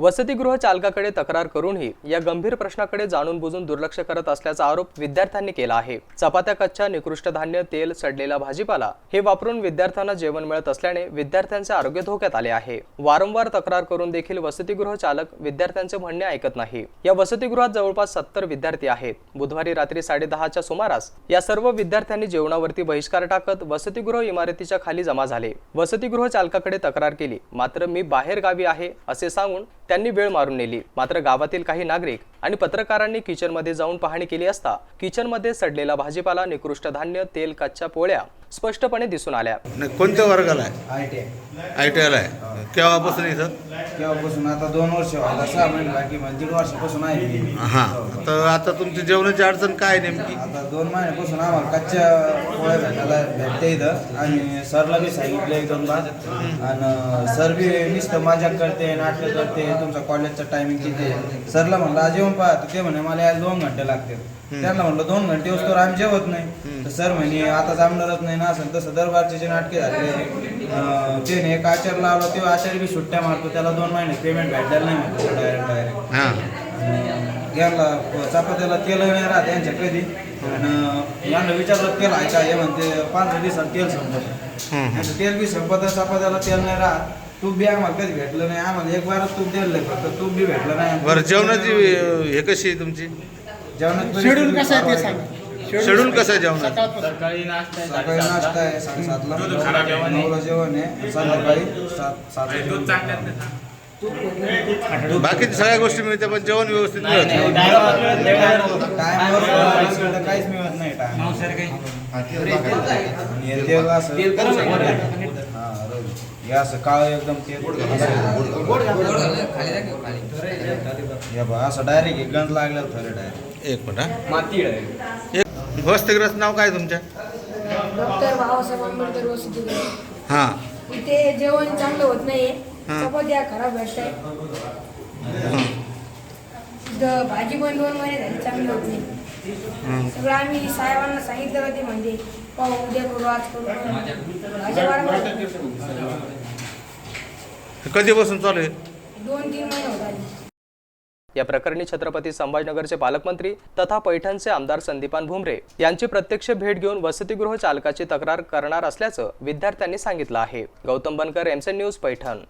वसतिगृह चालकाकडे तक्रार करूनही या गंभीर प्रश्नाकडे जाणून बुजून दुर्लक्ष करत असल्याचा आरोप विद्यार्थ्यांनी केला आहे. चपात्या कच्च्या निकृष्ट धान्य तेल सडलेला भाजीपाला हे वापरून विद्यार्थ्यांना जेवण मिळत असल्याने विद्यार्थ्यांचे आरोग्य धोक्यात आले आहे. वारंवार तक्रार करून देखील वसतिगृह चालक विद्यार्थ्यांचे म्हणणे ऐकत नाही. या वसतिगृहात जवळपास सत्तर विद्यार्थी आहेत. बुधवारी रात्री साडेदहाच्या सुमारास या सर्व विद्यार्थ्यांनी जेवणावरती बहिष्कार टाकत वसतिगृह इमारतीच्या खाली जमा झाले. वसतिगृह चालकाकडे तक्रार केली मात्र मी बाहेर गावी आहे असे सांगून त्यांनी वेळ मारून नेली. मात्र गावातील काही नागरिक आणि पत्रकारांनी किचनमध्ये जाऊन पाहणी केली असता किचनमध्ये सडलेला भाजीपाला निकृष्ट धान्य तेल कच्च्या पोळ्या स्पष्टपणे दिसून आल्या. नाही कोणत्या वर्गाला आहे? I T I I T आयला आहे केव्हापासून इथं? तेव्हापासून आता दोन वर्ष सहा महिने बाकी म्हणजे दीड वर्षापासून आहे मी. हां. तर आता तुमची जेवणाची अडचण काय नेमकी? आता दोन महिन्यापासून आम्हाला कच्च्या पोळ्या भेटायला भेटते इथं. आणि सरला बी सांगितलं एक दोन बार आणि सर बी नुसतं मजाक करते नाटक करते तुमचा कॉलेजचा टायमिंग किती आहे? सरला म्हणलं आज येऊन पहा तर ते म्हणे मला यायला दोन घंटे लागतील. त्यांना म्हणलं दोन घंटे तर आम्ही जेवत नाही. तर सर म्हणे आता जमणारच नाही ना असं. तसं दरबारचे जे नाटके झाले त्याने एक आचार लावला तो आचार्य बी सुट्ट्या मारतो त्याला दोन महिने पेमेंट भेटायला नाही म्हणतो डायरेक्ट डायरेक्ट यांना चपात्याला तेल नाही राहत यांच्या कधी आणि यांना विचारलं तेल आहे का? हे म्हणते पंधरा दिवसात तेल संपत. तेल बी संपत चपात्याला तेल नाही राहत. तूप बी आम्हाला कधी भेटलं नाही. आम्हाला एक बारच तूप दिलं फक्त. तूप बी भेटलं नाही. बरं जेवणाची अं, हे कशी आहे तुमची? जेवणात शेड्यूल कसं आहे ते सांगा. शेड्यूल कसं आहे जेवणाचं? सकाळी नाश्ता आहे साडेसातला नऊला जेवण आहे. संध्याकाळी सात सात बाकीच्या सगळ्या गोष्टी मिळते पण जेवण व्यवस्थित मिळत नाही. टायमावर काहीच मिळत नाही टाइम. आणि तेल असं रवी. हे असं काळ एकदम हे बघ, असं डायरेक्ट गंज लागलं खरं डायरेक्ट एक मिनिट एक वसतिग्रस्त नाव काय तुमच्या? डॉक्टर बाबासाहेब आंबेडकर हां. इथे जेवण चांगलं होत नाहीये. हा. चपात्या खराब भेटताय. भाजी पण दोन महिने झाली चांगली होत नाही. हां. सगळं आम्ही साहेबांना सांगितलं ते म्हणजे पाहू उद्या करू आज करू भाज्या वारंवार कधीपासून चालू आहे? दोन तीन महिने होत आले. या प्रकरणी छत्रपती संभाजीनगरचे पालकमंत्री तथा पैठणचे आमदार संदीपान भुमरे यांची प्रत्यक्ष भेट घेऊन वसतिगृह चालकाची तक्रार करणार असल्याचं विद्यार्थ्यांनी सांगितलं आहे. गौतम बनकर एमसेन न्यूज पैठण.